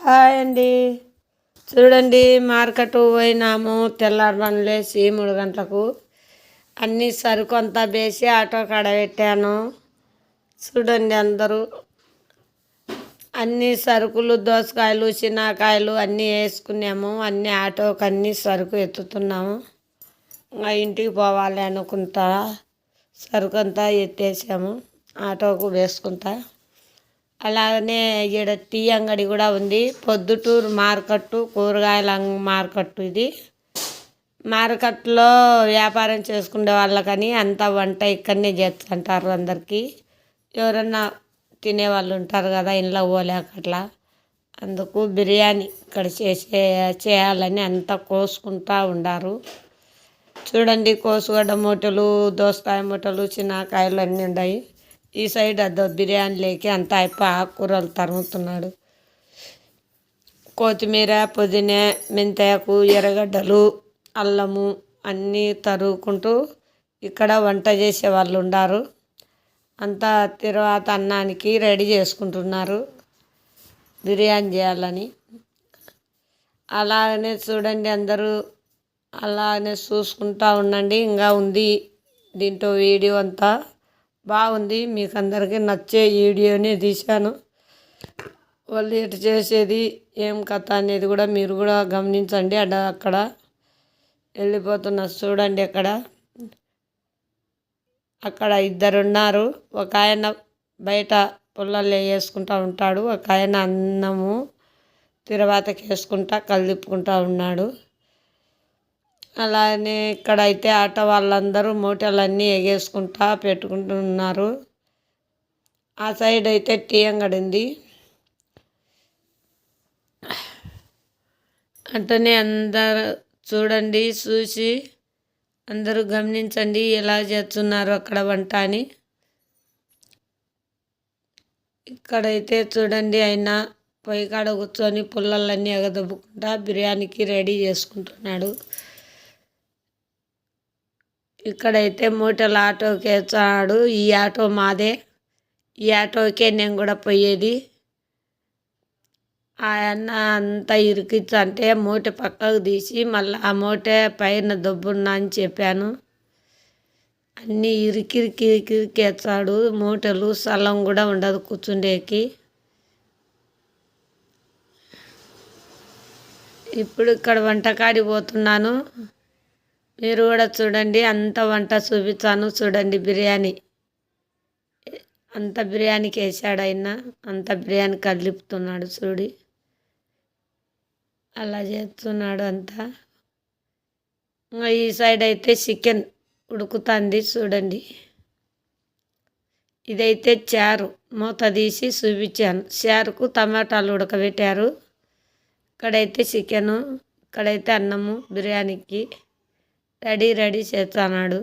Hi అండి. చూడండి market పోయినాము. తెల్లారు లేచి మూడు గంటలకు. అన్ని సరుకు అంతా వేసి ఆటో కాడ పెట్టాను. చూడండి అందరూ. అన్ని సరుకులు దోసకాయలు చిన్నకాయలు అన్నీ వేసుకున్నాము. అన్ని ఆటోకి అన్ని సరుకు ఎత్తుతున్నాము. ఇంకా ఇంటికి పోవాలి అనుకుంటా సరుకు అంతా ఎత్తేసాము. ఆటోకు వేసుకుంటా. అలాగనే ఈడ టీ అంగడి కూడా ఉంది. పొద్దుటూరు మార్కెట్ కూరగాయల మార్కెట్టు మార్కెట్ ఇది. మార్కెట్లో వ్యాపారం చేసుకునే వాళ్ళకని అంతా వంట ఇక్కడనే చేస్తుంటారు అందరికీ. ఎవరన్నా తినేవాళ్ళు ఉంటారు కదా ఇంట్లో పోలేక అట్లా అందుకు బిర్యానీ ఇక్కడ చేసే చేయాలని అంతా కోసుకుంటా ఉండారు. చూడండి కోసుగడ్డ మూటలు దోసకాయ మూటలు చిన్నకాయలు అన్నీ ఉన్నాయి. ఈ సైడ్ అదో బిర్యానీ లేకి అంతా అయిపో ఆకుకూరలు తరుగుతున్నాడు కొత్తిమీర పుదీనా మెంతాకు ఎర్రగడ్డలు అల్లము అన్నీ తరుగుకుంటూ ఇక్కడ వంట చేసే వాళ్ళు ఉన్నారు అంతా తర్వాత అన్నానికి రెడీ చేసుకుంటున్నారు. బిర్యానీ చేయాలని. అలాగనే చూడండి అందరూ. అలాగనే చూసుకుంటా ఉండండి. ఇంకా ఉంది దీంట్లో వీడియో అంతా. బాగుంది. మీకు అందరికీ నచ్చే వీడియోనే తీశాను. వాళ్ళు ఎటు చేసేది ఏం కథ అనేది కూడా మీరు కూడా గమనించండి. అడ అక్కడ వెళ్ళిపోతున్న చూడండి అక్కడ. అక్కడ ఇద్దరు ఉన్నారు ఒక ఆయన బయట పుల్లలు వేసుకుంటా ఉంటాడు. ఒక ఆయన అన్నము తిరువాతకి వేసుకుంటా కలిపుకుంటా ఉన్నాడు. అలానే ఇక్కడైతే ఆటో వాళ్ళందరూ మూటలన్నీ ఎగేసుకుంటా పెట్టుకుంటున్నారు ఆ సైడ్ అయితే టీ అంగడింది అట్టనే అందరు చూడండి చూసి అందరూ గమనించండి ఎలా చేస్తున్నారు అక్కడ వంట అని. ఇక్కడైతే చూడండి ఆయన పొయ్యి కాడ కూర్చొని పుల్లలన్నీ ఎగదొబ్బుకుంటా బిర్యానీకి రెడీ చేసుకుంటున్నాడు. ఇక్కడైతే మూటలు ఆటోకి వేస్తాడు ఈ ఆటో మాదే. ఈ ఆటోకే నేను కూడా పోయేది. ఆయన అంతా ఇరికించంటే మూట పక్కకు తీసి మళ్ళీ ఆ మూట పైన దొబ్బున్నా అని చెప్పాను. అన్నీ ఇరికిరికి ఇరికిరికి మూటలు స్థలం కూడా ఉండదు కూర్చుండేకి. ఇప్పుడు ఇక్కడ వంటకాడి పోతున్నాను. మీరు కూడా చూడండి అంత వంట చూపించాను చూడండి బిర్యానీ. అంత బిర్యానీకి వేసాడు ఆయన అంత బిర్యానీ కదిలిపుతున్నాడు చూడి. అలా చేస్తున్నాడు అంతా. ఈ సైడ్ అయితే చికెన్ ఉడుకుతుంది చూడండి. ఇదైతే చారు మూత తీసి చూపించాను. చారుకు టమాటాలు ఉడకబెట్టారు. ఇక్కడైతే చికెను ఇక్కడైతే అన్నము బిర్యానీకి. రెడీ రెడీ చేస్తున్నాడు